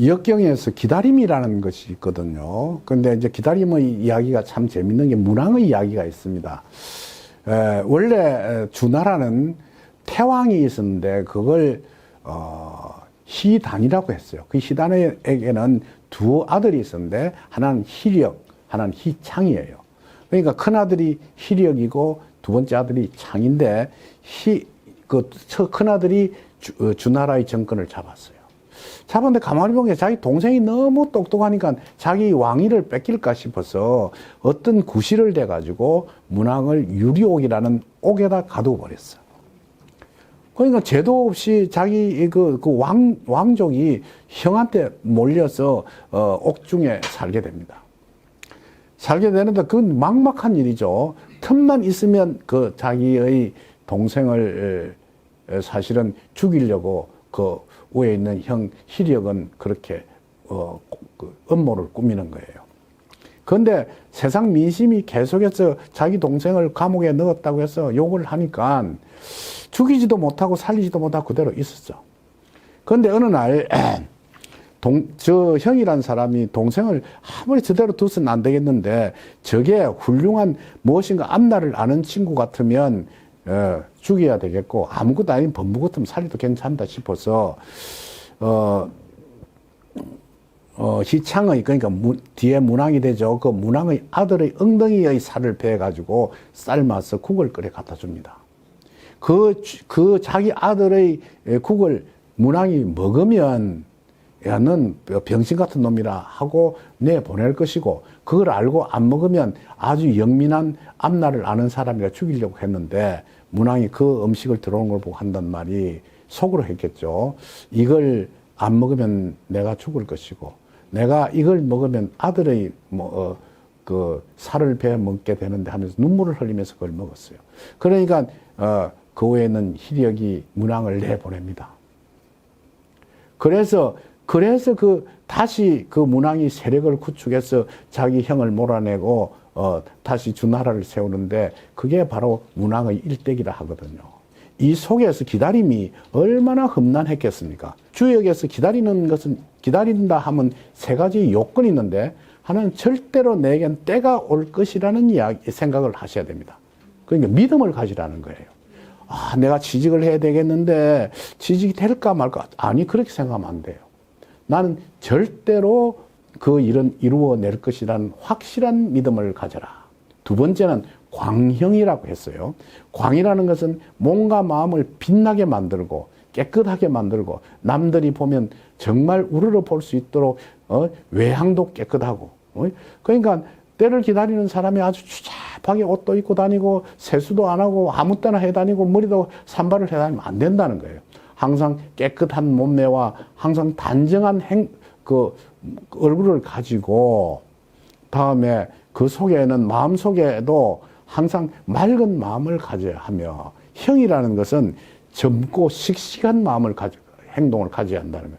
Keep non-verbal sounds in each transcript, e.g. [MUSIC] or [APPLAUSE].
역경에서 기다림이라는 것이 있거든요. 근데 이제 기다림의 이야기가 참 재밌는 게 문왕의 이야기가 있습니다. 에, 원래 주나라는 태왕이 있었는데 그걸 어, 희단이라고 했어요. 그 희단에게는 두 아들이 있었는데 하나는 희력, 하나는 희창이에요. 그러니까 큰 아들이 희력이고 두 번째 아들이 창인데 희 그 큰 아들이 주, 어, 주나라의 정권을 잡았어요. 잡았는데 가만히 보니까 자기 동생이 너무 똑똑하니까 자기 왕위를 뺏길까 싶어서 어떤 구실을 대가지고 문왕을 유리옥이라는 옥에다 가두어 버렸어. 그러니까 죄도 없이 자기 그, 그 왕, 왕족이 형한테 몰려서 어, 옥중에 살게 됩니다. 살게 되는데 그건 막막한 일이죠. 틈만 있으면 그 자기의 동생을 에, 사실은 죽이려고 그 위에 있는 형 희력은 그렇게 어, 그 음모를 꾸미는 거예요. 그런데 세상 민심이 계속해서 자기 동생을 감옥에 넣었다고 해서 욕을 하니까 죽이지도 못하고 살리지도 못하고 그대로 있었죠. 그런데 어느 날, [CLEARS THROAT] 동, 저 형이란 사람이 동생을 아무리 저대로 두서는 안 되겠는데 저게 훌륭한 무엇인가 앞날을 아는 친구 같으면 어, 죽여야 되겠고 아무것도 아닌 범부 같으면 살려도 괜찮다 싶어서 어, 어, 희창의 그러니까 무, 뒤에 문왕이 되죠. 그 문왕의 아들의 엉덩이의 살을 베어 가지고 삶아서 국을 끓여 갖다 줍니다. 그, 그 자기 아들의 국을 문왕이 먹으면 야, 넌 병신 같은 놈이라 하고 내보낼 것이고, 그걸 알고 안 먹으면 아주 영민한 앞날을 아는 사람이라 죽이려고 했는데, 문왕이 그 음식을 들어오는 걸 보고 한단 말이 속으로 했겠죠. 이걸 안 먹으면 내가 죽을 것이고, 내가 이걸 먹으면 아들의 뭐, 어, 그 살을 베어 먹게 되는데 하면서 눈물을 흘리면서 그걸 먹었어요. 그러니까, 어, 그 후에는 희력이 문왕을 내보냅니다. 그래서 그래서 그 다시 그 문왕이 세력을 구축해서 자기 형을 몰아내고 어 다시 주나라를 세우는데 그게 바로 문왕의 일대기라 하거든요. 이 속에서 기다림이 얼마나 험난했겠습니까? 주역에서 기다리는 것은 기다린다 하면 세 가지 요건이 있는데 하나는 절대로 내겐 때가 올 것이라는 이야기 생각을 하셔야 됩니다. 그러니까 믿음을 가지라는 거예요. 아, 내가 취직을 해야 되겠는데 취직이 될까 말까? 아니 그렇게 생각하면 안 돼요. 나는 절대로 그 일은 이루어낼 것이라는 확실한 믿음을 가져라. 두 번째는 광형이라고 했어요. 광이라는 것은 몸과 마음을 빛나게 만들고 깨끗하게 만들고 남들이 보면 정말 우러러 볼 수 있도록 어, 외향도 깨끗하고 어? 그러니까 때를 기다리는 사람이 아주 추잡하게 옷도 입고 다니고 세수도 안 하고 아무 때나 해 다니고 머리도 산발을 해 다니면 안 된다는 거예요. 항상 깨끗한 몸매와 항상 단정한 행, 그 얼굴을 가지고 다음에 그 속에는 마음 속에도 항상 맑은 마음을 가져야 하며 형이라는 것은 젊고 씩씩한 마음을 가져 행동을 가져야 한다는 거예요.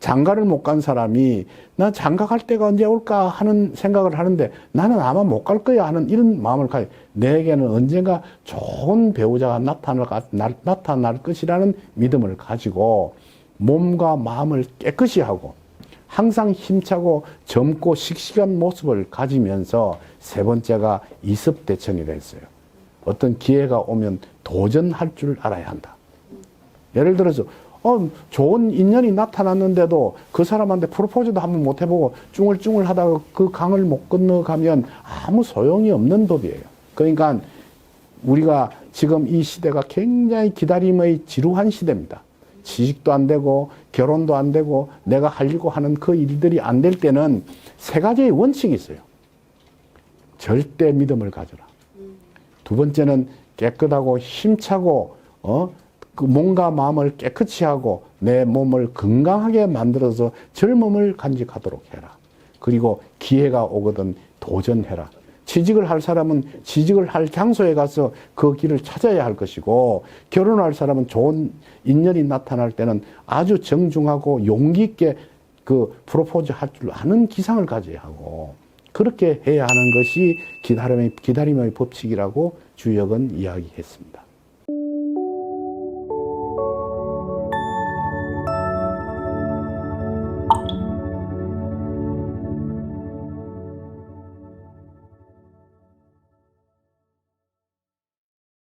장가를 못 간 사람이 나 장가 갈 때가 언제 올까 하는 생각을 하는데 나는 아마 못 갈 거야 하는 이런 마음을 가져 내게는 언젠가 좋은 배우자가 나타날, 나타날 것이라는 믿음을 가지고 몸과 마음을 깨끗이 하고 항상 힘차고 젊고 씩씩한 모습을 가지면서 세 번째가 이습대천이라 했어요. 어떤 기회가 오면 도전할 줄 알아야 한다. 예를 들어서 어, 좋은 인연이 나타났는데도 그 사람한테 프로포즈도 한번 못 해보고 쭝을쭝을 하다가 그 강을 못 건너가면 아무 소용이 없는 법이에요. 그러니까 우리가 지금 이 시대가 굉장히 기다림의 지루한 시대입니다. 취직도 안 되고 결혼도 안 되고 내가 하려고 하는 그 일들이 안 될 때는 세 가지의 원칙이 있어요. 절대 믿음을 가져라. 두 번째는 깨끗하고 힘차고 어? 그 몸과 마음을 깨끗이 하고 내 몸을 건강하게 만들어서 젊음을 간직하도록 해라. 그리고 기회가 오거든 도전해라. 취직을 할 사람은 취직을 할 장소에 가서 그 길을 찾아야 할 것이고 결혼할 사람은 좋은 인연이 나타날 때는 아주 정중하고 용기 있게 그 프로포즈 할 줄 아는 기상을 가져야 하고 그렇게 해야 하는 것이 기다림의, 기다림의 법칙이라고 주역은 이야기했습니다.